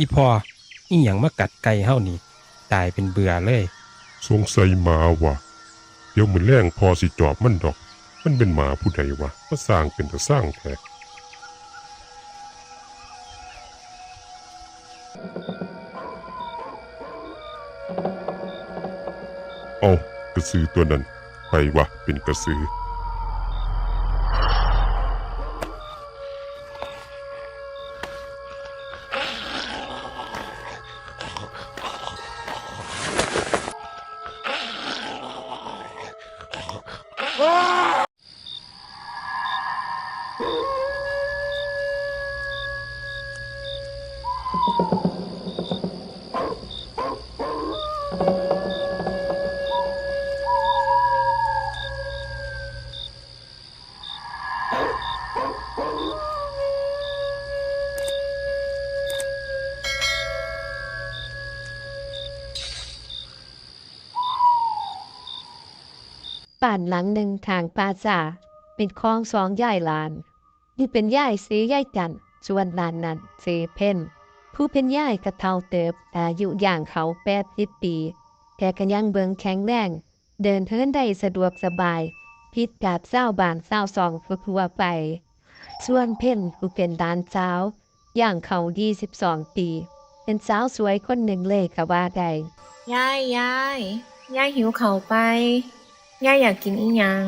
อีพออีหยังมากัดไก่เฮานี่ ตายเป็นเบื่อเลย สงสัยหมาวะเดี๋ยวมือแรงพอสิจอบมันดอก มันเป็นหมาผู้ใดวะมาสร้างเป็นแต่สร้างแท้เอากระสือตัวนั้นไปวะเป็นกระสือ Oh! บ้านหลังหนึ่งทางปาจ่าเป็นคลองสองย่ายลาน นี่เป็นย่ายสีย่ายจันทร์ส่วนลานนั้นสีเพ่นผู้เป็นย่ายกระเทาเติบอายุย่างเขาแปดสิบปีแต่ก็ยังเบิงแข็งแรง เดินเทินได้สะดวกสบาย พิษกาบเศร้าบานเศร้าสองทั่วๆไป ส่วนเพ่นผู้เป็นดานเจ้าย่างเขายี่สิบสองปีเป็นสาวสวยคนหนึ่งเลยก็ว่าได้ยายยายยายหิวเข่าไป ยายอยากกินอีหยัง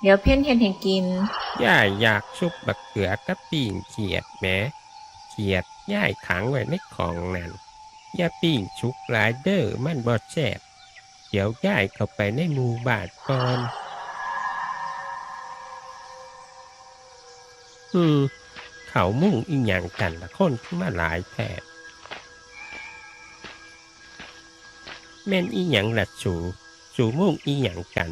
เดี๋ยวเพ่นเห็นให้กิน ย่ายอยากชุบบักเขือกับปิ่งเขียดแหมเขียดย่ายขังไว้ในของนั่นอย่าปิ่งชุกหลายเด้อมันบอดแซ่บเดี๋ยวย่ายเข้าไปในหมู่บ้านก่อน อืม เขามุ่งอีหยังกันละคนขึ้นมาหลายแผดแม่นอีหยังละสู สูมุ่งอีหยังกัน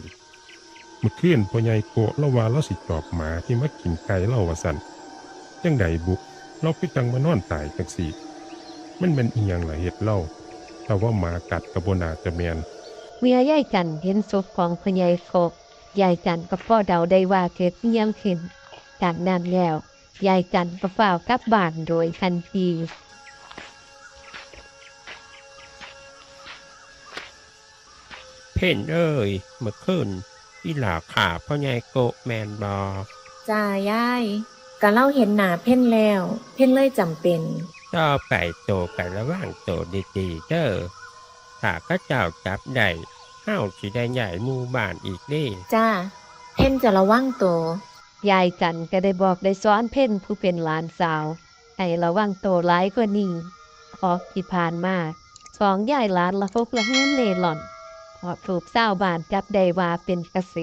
เมื่อคืนพ่อใหญ่โกะเราว่าเราสิจอบหมาที่มากินไก่เราว่าสันจังใดบุเราไปจังมานอนตายจังสี่มันเป็นอีหยังล่ะเฮ็ดเล่าถ้าว่าหมากัดกระบนาจะแมนเมื่อยายจันเห็นศพของพญายโคกยายจันก็พ่อเดาได้ว่าเกิดอิหยังขึ้นจากนั้นแล้วยายจันก็ฝ้าวกลับบ้านโดยทันที เพ่นเอ้ยเมื่อคืนอีหลาขาพ่อใหญ่โกะแมนบอจ้ายายก็เล่าเห็นหนาเพ่นแล้ว เพ่นเลยจำเป็นต่อไปโตกันระหว่างโตดีๆเด้อถ้าก็เจ้าจับได้เฮาสิได้ใหญ่หมู่บ้านอีกเด้จ้า เพ่นจะระวังตัวยายจันก็ได้บอกได้สอนเพ่นผู้เป็นหลานสาวให้ระวังโตร้ายกว่านี้พอที่ผ่านมาสองยายหลานละพกละเฮือนเล่หล่อน พอถูกสาวบ้านจับได้ว่าเป็นกระเส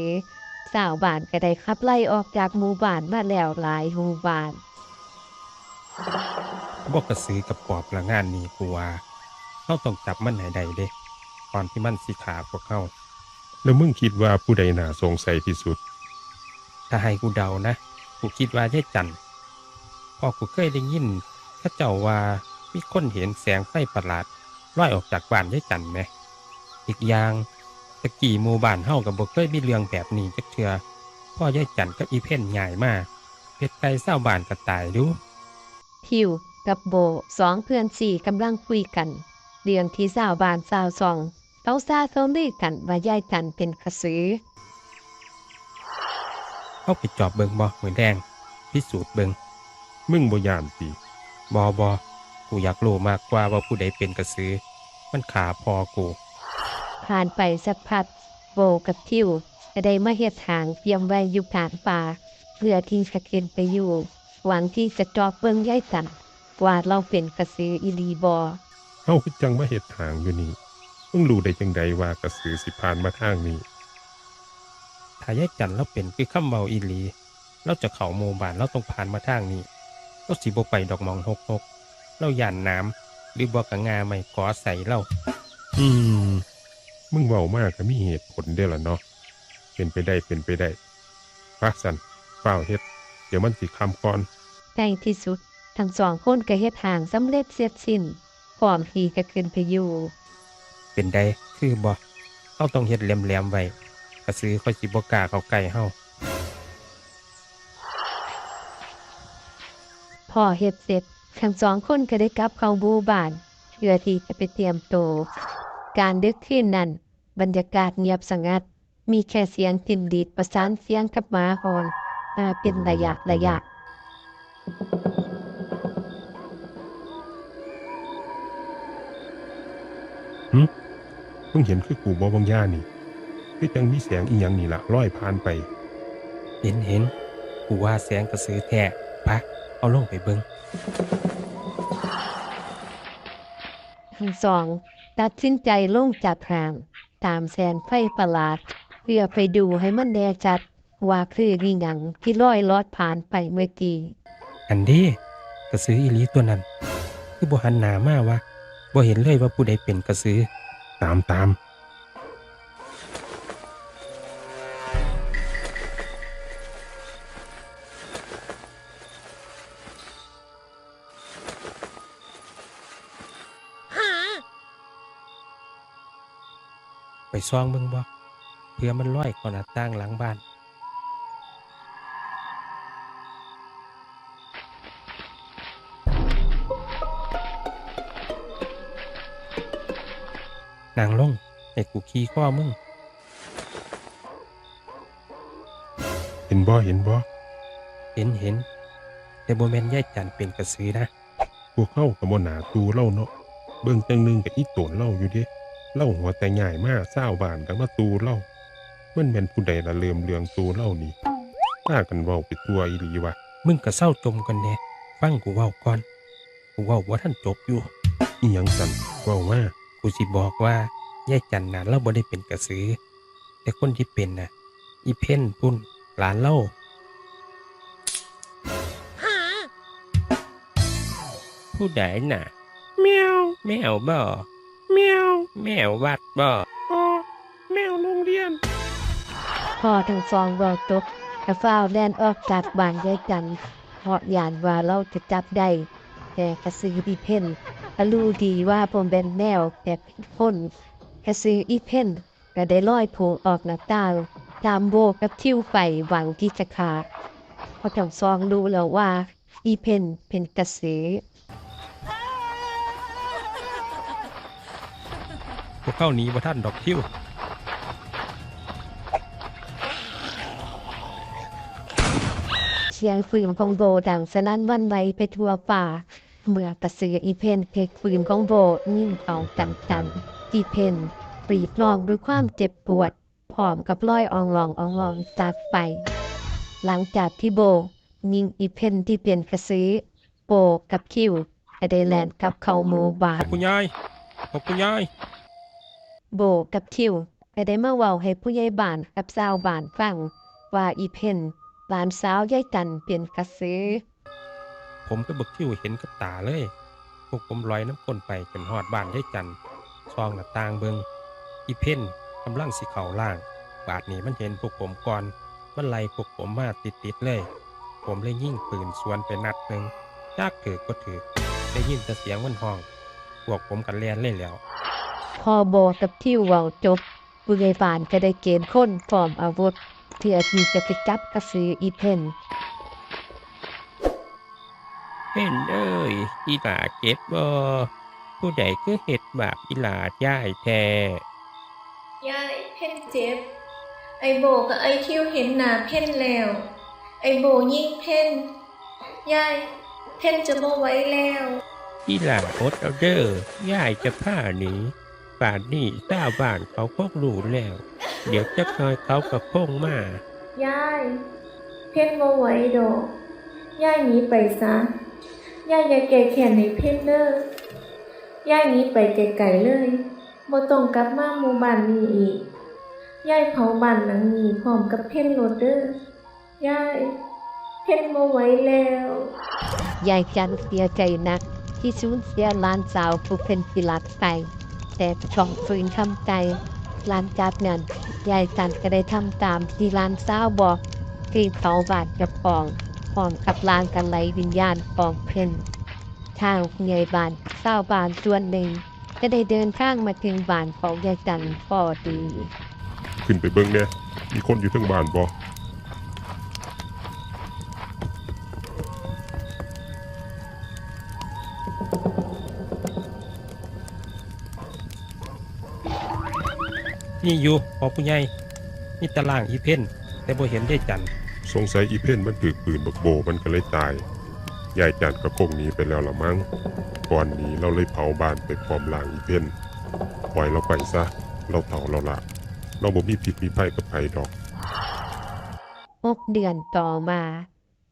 สาวบ้านก็ได้ขับไล่ออกจากหมู่บ้านมาแล้วหลายหมู่บ้านบอกกระสือกับปอบละงานนี้กูว่าเฮาต้องจับมันให้ได้เด้ก่อนที่มันสิขาพวกเฮาแล้วมึงคิดว่าผู้ใดน่าสงสัยที่สุด ถ้าให้กูเดานะ กูคิดว่าได้จันพอกูเคยได้ยินเข้าเจ้าว่ามีคนเห็นแสงไฟประหลาดลอยออกจากบ้านได้จันไหม อีกอย่างตะกี้หมู่บ้านเฮากับบ่เคยมีเรื่องแบบนี้จักเทื่อพ่อยายจันกับอีเพ่นใหญ่มากเพชรไก่เศร้าบ้านก็ตายดูทิวกับโบสองเพื่อนสี่กำลังคุยกันเรื่องที่สาวบานสาวสองเขาซาโซมลีกันว่ายายจันเป็นกระสือเข้าไปจอบเบิงบ่เหมือนแดงพิสูจน์เบิงมึงบ่ยานติบอบอกูอยากรู้มากกว่าว่าผู้ใดเป็นกระสือ มันขาพอกู ผ่านไปสักพักโบกับทิวก็ได้มาเฮ็ดทางเตรียมไว้อยู่กลางป่าเพื่อที่จะขึ้นไปอยู่ หวังที่จะจอบเบิ่งยายจันว่าเราเป็นกระสืออีหลีบอเฮาคือจังมาเฮ็ดทางอยู่นี่มึงรู้ได้จังใดว่ากระสือสิผ่านมาทางนี้ถ้ายายจันเราเป็นคือคำเบาอีหลีเราจะเข้าหมู่บ้านเราต้องผ่านมาทางนี้เราสิบ่ไปดอกหมองหกหกเราย่านน้ำหรือบ่กะงาไม่กอใส่เราอืม มึงเว้ามากก็มีเหตุผลเด้อล่ะเนาะเป็นไปได้เป็นไปได้พักสันเฝ้าวเฮ็ด เดี๋ยวมันสิคำก่อนในที่สุด ทั้งสองคนก็เฮ็ดทางสำเร็จเสร็จสิ้นพร้อมที่จะขึ้นไปอยู่ เป็นได้คือบ่เฮาต้องเฮ็ดแหลมๆไว้กระสือค่อยสิบ่กล้าเข้าใกล้เฮาพอเฮ็ดเสร็จทั้งสองคนก็ได้กลับเข้าหมู่บ้านเพื่อที่จะไปเตรียมโตว การดึกขึ้นนั้น บรรยากาศเงียบสงัด มีแค่เสียงกินดีดประสานเสียงกับหมาหอนมาเป็นระยะระยะเพิ่งเห็นคือกูบอบางย่านี่ คือจังมีแสงอีหยังนี่ละร้อยผ่านไป เห็นเห็นกูว่าแสงกระสือแท้ปะเอาลงไปเบิง ทั้งสอง ตัดสินใจลงจากราง ตามแสนไฟประหลาด เพื่อไปดูให้มันแน่ชัด ว่าคืออีหยังที่ลอยลอดผ่านไปเมื่อกี้อันเดีกระสืออีหลีตัวนั้น คือบ่หันหนามาวะบ่เห็นเลยว่าผู้ใดเป็นกระสือตามตาม ไปซองเบิ่งบ่เพื่อมันลอยเข้าหน้าต่างหลังบ้าน นางลงให้กูขี่ข้อมึง เห็นบ่เห็นบ่เห็นเห็น แต่บ่แม่นยายจันเป็นกระสือนะ พวกเข้ากับบ่หนาตูเล่าเนาะเบิ่งจังหนึงกับอีโตนเล่าอยู่เด้ เล่าหัวแต่ใหญ่มากเศร้าวบานกันมาตูเล่า มันเป็นผู้ใดละเลิมเลืองตูเล่านี่ป้ากันเว้าไปตัวอีหลีวะมึงก็เศร้าจมกันแน่ฟังกูเว้าก่อนกูเว้าว่าท่านจบอยู่อีหยังสันเว้ามากูสิบอกว่ายายจันน่ะเราบ่ได้เป็นกระสือ แต่คนที่เป็นน่ะ อีเพ่นพุ่นหลานเล่าผู้ใดน่ะแมวแมวบ่ แมวแมววัดบ่อ๋อแมวโรงเรียน พอทั้งสองเว่าตกกระฟ้าวแล่นออกจากบ้านยายจันทร์เพราะยานว่าเราจะจับได้แต่กระซื้ออีเพ่นก็รู้ดีว่าผมเป็นแนวแต่เป็นคนกระซื้ออีเพ่นก็ได้ลอยโผล่ออกหน้าต่างตามโบกับทิวไฟหวังที่จะขาดพอทั้งสองรู้แล้วว่า อีเพ่นเป็นกระสือ พวกเข้าหนี้บ่ท่านดอกคิ้วเสียงปืนของโบดังสนั่นหวันไหวไปทั่วป่า เมื่อกระสืออีเพนเพกปืนของโบนิ่งเอากันกันอีเพนปรีดร้องด้วยความเจ็บปวดพร้อมกับร้อยอองลองอองลองจากไป หลังจากที่โบยิงอีเพนที่เปลี่ยนกระสือโบกับคิวก็ได้แลนกลับเข้าหมู่บ้านคุณยายขอบคุณยาย โบกับคิวก็ได้มาเว้าให้ผู้ใหญ่บ้านกับชาวบ้านฟัง ว่าอีเพนหลานสาวยายจันเป็นกระสือผมก็บักคิวเห็นกับตาเลย พวกผมลอยน้ำก้นไปจนหอดบ้านยายจันซองหน้าต่างเบิงอีเพนกำลังสิเข่าล่าง บาดนี้มันเห็นพวกผมก่อน มันไล่พวกผมมาติดๆเลย ผมเลยยิ่งปืนสวนไปนัดหนึ่งจากถือก็ถือได้ยินแต่เสียงมันห้อง พวกผมกันแลนเลยแล้ว พอโบกับทิวเว้าจบผู้ใหญ่บ้านก็ได้เกณฑ์คนพร้อมอาวุธเพื่อที่จะไปจับกระสืออีเพนเพ่นเอ้ยอีหลาเจ็บบ่ผู้ใดคือเห็ดบาปอีหลาย่ายแท้ยายเพ่นเจ็บ ไอโบกับไอทิวเห็นหน้าเพ่นแล้ว ไอโบยิ่งเพ่นยายเพ่นจะบ่ไหว้แล้ว อีหลาอดเอาเด้อย่ายจะผ้าหนี ป่านนี้ชาวบ้านเขาพกรู้แล้ว เดี๋ยวจะคอยเขากับพงมายาย เพ่นบ่ไหว้ดอกยายหนีไปซะยายอย่าแก่แค้นให้เพ่นเด้อยายหนีไปไกลๆเลยบ่ต้องกลับมาหมู่บ้านนี้อีกยายเผาบ้านหลังนี้พร้อมกับเพ่นโลดเด้อยายเพ่นบ่ไหว้แล้วยายจันเสียใจหนักที่สูญเสียหลานสาวผู้เป็นพิลักไป แต่ช่องฝืนทำใจหลานจากนั้นยายจันก็ได้ทำตามที่หลานเสาบอกที่เผาบาดกับปองพร้อมกับลานกันไหลวิญญาณปองเพนทางใหญ่บานเศร้าบานส่วนหนึ่งก็ได้เดินทางมาถึงบ้านของยายจันพอดี ขึ้นไปเบิ่งแหน่ยมีคนอยู่ทั้งบ้านบ่ นี่อยู่พอผู้ใหญ่มีตารางอีเพ่นแต่บ่เห็นได้จันสงสัยอีเพ่นมันถือปืนบักโบมันก็เลยตายยายจันก็คงหนีไปแล้วละมั้งก่อนหนี้เราเลยเผาบ้านไปพร้อมล่างอีเพ่นปล่อยเราไปซะ เราเฒ่าเราละเราบ่มีผิดมีภัยกับไผดอกหกเดือนต่อมา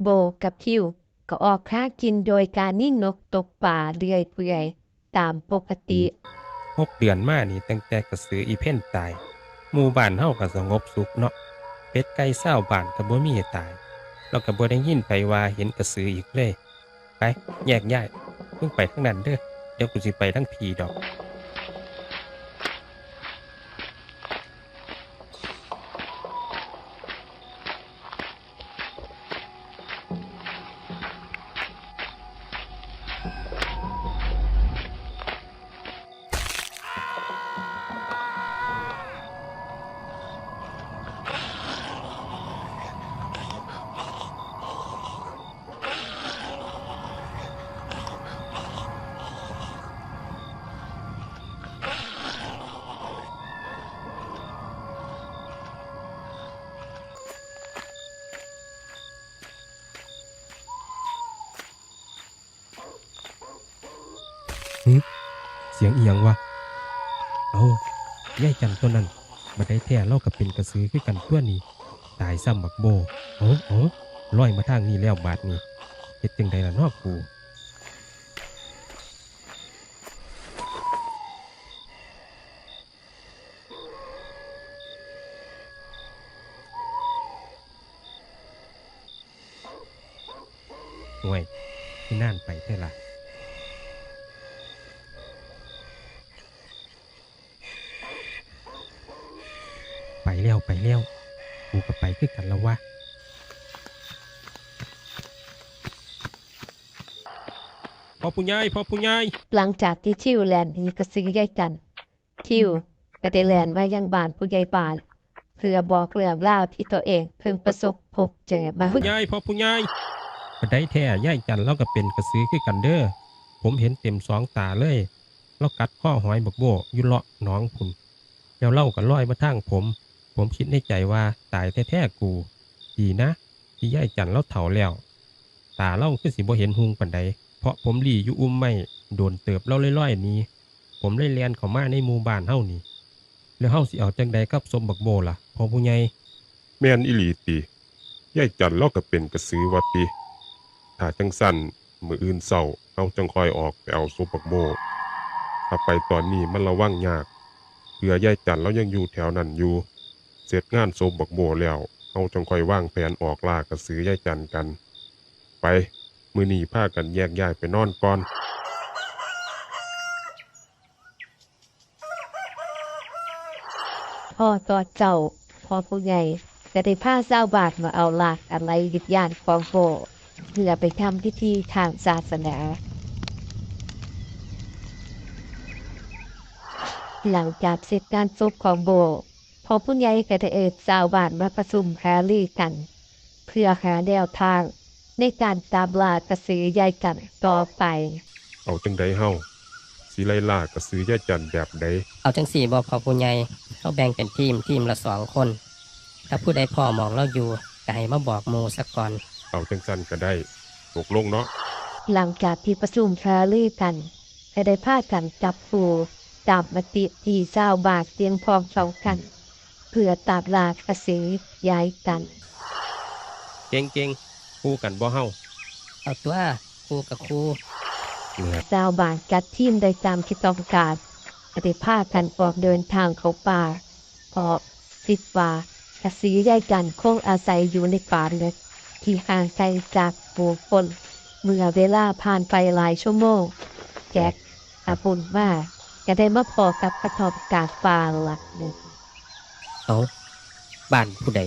โบกับคิว ก็ออกค้ากินโดยการนิ่งนกตกป่าเรื่อยเปื่อยตามปกติ หกเดือนมานี่ตั้งแต่กระสืออีเพ่นตายหมู่บ้านเฮาก็สงบสุขเนาะเป็ดไก่เศร้าบ้านก็บ่มีตายเราก็บ่ได้ยินไปว่าเห็นกระสืออีกเลย ไปแยกย้ายเพิ่งไปทางนั้นเด้อเดี๋ยวกูสิไปทางพีดอก สียงเอียงวะเอาย่ายจันตัวนั้นมาได้แท้เล่ากับเป็นกระสือคือกันตัวนี้ ตายซ้ำบักโบเอาเอาลอยมาทางนี้แล้วบาดนี้เฮ็ดจังใดล่ะนอกกูห่วยที่น่านไปเท่าล่ะไปแล้วไปแล้วกูก็ไปคือกันแล้ววะพ่อผู้ใหญ่พ่อผู้ใหญ่หลังจากที่ชิวแลนด์หนีกระสือใหญ่จัน ชิวก็ได้แลนมายังบ้านผู้ใหญ่บ้านเพื่อบอกเรื่องราวที่ตัวเองเพิ่งประสบพบเจอมาผู้ใหญ่พ่อผู้ใหญ่ก็ได้แท้ย่ายจันเราก็เป็นกระสือคือกันเด้อผมเห็นเต็มสองตาเลยเรากัดข้อหอยบักโบอยู่เลาะหน้องพุ่นแล้วเล่าก็ลอยมาทางผม ผมคิดในใจว่าตายแท้ๆกู ดีนะ ที่ย่ายจันเราเฒ่าแล้ว ตาเล่าคือสิบ่เห็นหุงปันใด เพราะผมหลีอยู่อุ้มไม่โดนเติบเล่าล่อยๆนี้ ผมเลยเลียนเขามาในหมู่บ้านเฮานี่ แล้วเฮาสิเอาจังใดกับสมบักโบล่ะพอผู้ใหญ่แม่นอีหลีติยายจันเราก็เป็นกระสือวัดติถ้าจังสั้นมืออื่นเศร้าเอาจังคอยออกไปเอาซุปบักโบถ้าไปตอนนี้มันระวังยากเพื่อยายจันเรายังอยู่แถวนั้นอยู่ ร็จงานโซบักโบแล้วเอาจังคอยว่างแผนออกลากระสือยายจันกัน ไป มือหนีพากันแยกย้ายไปนอนก่อนพ่อต่อเจ้าพ่อผู้ใหญ่ก็ได้พาเจ้าบาทมาเอาหลักอะไรวิญญาณของโบเพื่อไปทำพิธีทางศาสนา หลังจากเสร็จการศพของโบ พอผู้ใหญ่ก็ได้เอิดชาวบ้านมาประชุมหารือกัน เพื่อหาแนวทาง ในการตามล่ากระสือใหญ่กันต่อไปเอาจังใดเฮาสิไล่ล่ากระสือยายจันแบบใดเอาจังสี่บอพอผู้ใหญ่เขาแบ่งเป็นทีมทีมละสองคน ถ้าผู้ใดพ่อมองเราอยู่ก็ให้มาบอกหมูสักก่อน เอาจังสั้นก็ได้ตกลงเนาะหลังจากที่ประชุมหารือกันก็ได้พากันจับปูตามมติที่เจ้าวบาทเตียงพร้อมเสากันเพื่อตามลากระสือย้ายกัน เก่งๆคู่กันบ่เฮาเอาตัวครูกับครูเนี่ยชาวบ้านจัดทีมโดยตามที่ต้องการปฏิภาคกันออกเดินทางเข้าป่าเพราะคิดว่ากระสีได้กันคงอาศัยอยู่ในป่าเล็กที่ห่างไกลจากผู้คนเมื่อเวลาผ่านไปหลายชั่วโมงแจ็คอาบุญว่าก็ได้มาพอกับกระทบกาดป่าหลักหนึ่ง เอาบ้านผู้ใด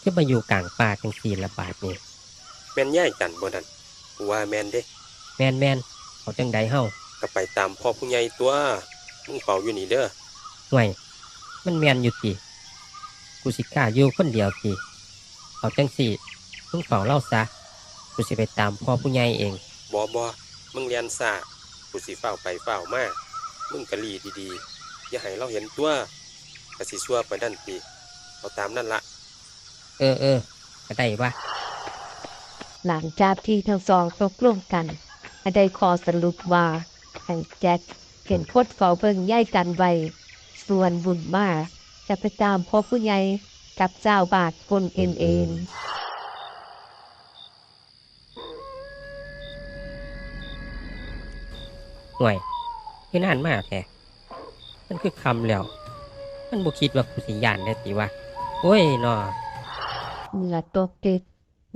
ที่มาอยู่กลางป่าจังสี่ละบาทนี่แม่นย่ายจันบ่นั่นกูว่าแม่นเด้ แมนแมนเอาจังใดเฮาก็ไปตามพ่อผู้ใหญ่ตัวมึงเฝ้าอยู่นี่เด้อห่วยมันแมนอยู่ติกูสิกล้าอยู่คนเดียวติเอาจังสี่มึงเฝ้าเล่าซะกูสิไปตามพ่อผู้ใหญ่เอง บอบอมึงเรียนซากูสิเฝ้าไปเฝ้ามามึงกะลีดีๆ อย่าให้เราเห็นตัว ก็สิชั่วไปนั่นติเอาตามนั่นละเออเออก็ได้วะหลังจากที่ทั้งสองตกลงกันได้ขอสรุปว่าให้แจ็คเห็นโคตรเฝ้าเบิ่งย่ายกันไว้ส่วนบุญมาจะไปตามพ่อผู้ใหญ่กับเจ้าบาทคนเองเองห่วยคือนานมากแท้มันคือคำแล้ว มันบ่คิดว่ากูสิย่านได้ติวะโอ้ยเนาะเมื่อตกดึก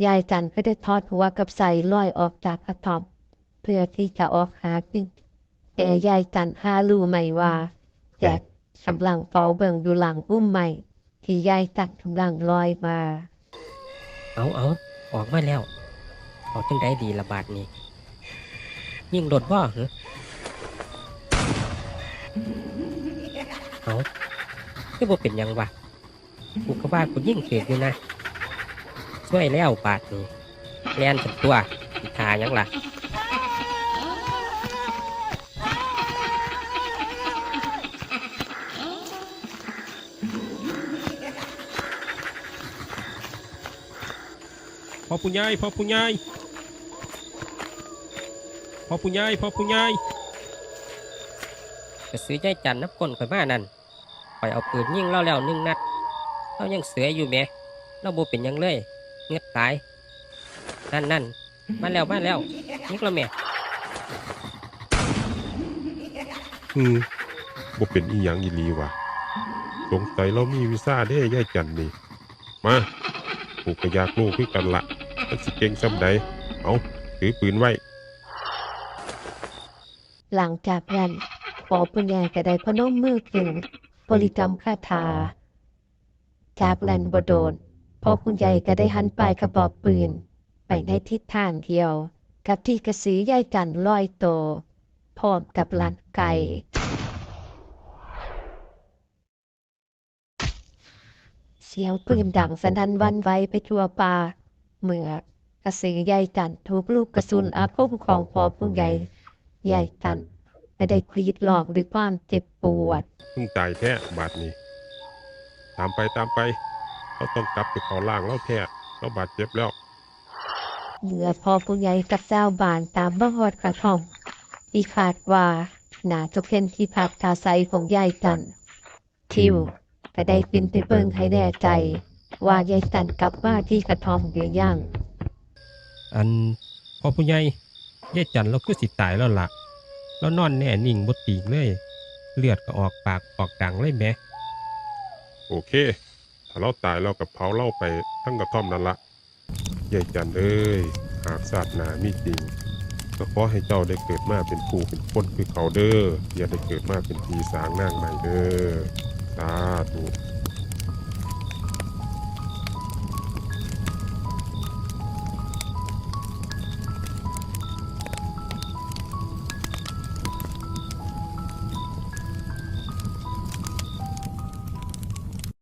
ยายจันก็ได้ทอดหัวกับใส่ลอยออกจากกระท่อมเพื่อที่จะออกหากินแต่ยายจันหารู้ไหมว่าแจ็คกำลังเฝ้าเบิ่งอยู่หลังอุ้มใหม่ ที่ยายจันกำลังลอยมา เอาเอาออกมาแล้วเอาจังได้ดีละบาดนี้ยิ่งโดดบ่เหรอเอา คือบ่เป็นหยังวะกูก็ว่ากูยิ่งเกิดอยู่นะช่วยแล้วบาดนี้แลนเป็นตัวสิทาหยังล่ะ พ่อผู้ใหญ่พ่อผู้ใหญ่พ่อผู้ใหญ่พ่อผู้ใหญ่ ก็ซื้อใจจันนับก้นข่อยมานั่น ข่อยเอาปืนยิงเล่าแล้วหนึ่งนัดเรายังเสืออยู่แหม่เราบ่เป็นหยังเลยเงือดตาย นั่นนั่นมาแล้วมาแล้วยิงแล้วแหม่อืมบ่เป็นอีหยังอีหลีว่ะสงสัยเรามีวีซ่าเด้ยายจันนี่ มากูก็อยากรู้คือกันละมันสิเก่งซำใดเอาถือปืนไว้ หลังจากนั้นปอปุญญาก็ได้พนมมือขึ้น บริกรรมคาถา จากแลนบโดนพอคุณใหญ่ก็ได้หันปลายกระบอกปืน ไปในทิศทางเดียว กับที่กระสีใหญ่จันลอยโตพร้อมกับลันไก่เสียงปืนดังสนั่นวันไวไปทั่วป่าเมื่อกระสีใหญ่จันถูกลูกกระสุนอาคมของพอผู้ใหญ่ใหญ่จัน ไม่ได้กรีดหลอกด้วยความเจ็บปวดเพิ่งตายแท้บาดนี้ ตามไปตามไป เราต้องกลับไปเขาล่างเราแท้เราบาดเจ็บแล้วเมื่อพอผู้ใหญ่กับเจ้าบ้านตามบังหอดกระท่อมที่คาดว่าน่าจะเป็นที่พักอาศัยของยายจัน ทิวก็ได้ปินไปเบิ่งให้แน่ใจ ว่ายายจันกลับมาที่กระท่อมหรือยังอันพ่อผู้ใหญ่ยายจันเราคือสิตายแล้วล่ะ แล้วนอนแน่นิ่งบดตีกเลย เลือดก็ออกปากออกดังเลยแหมโอเค ถ้าเราตายเรากับเผาเล่าไปทั้งกระท่อมนั่นละยายจันเอ้ยหากศาสนามีจริง ก็ขอให้เจ้าได้เกิดมาเป็นผู้เป็นคนคือเขาเด้ออย่าได้เกิดมาเป็นผีสางนางใหม่เด้อสาธุ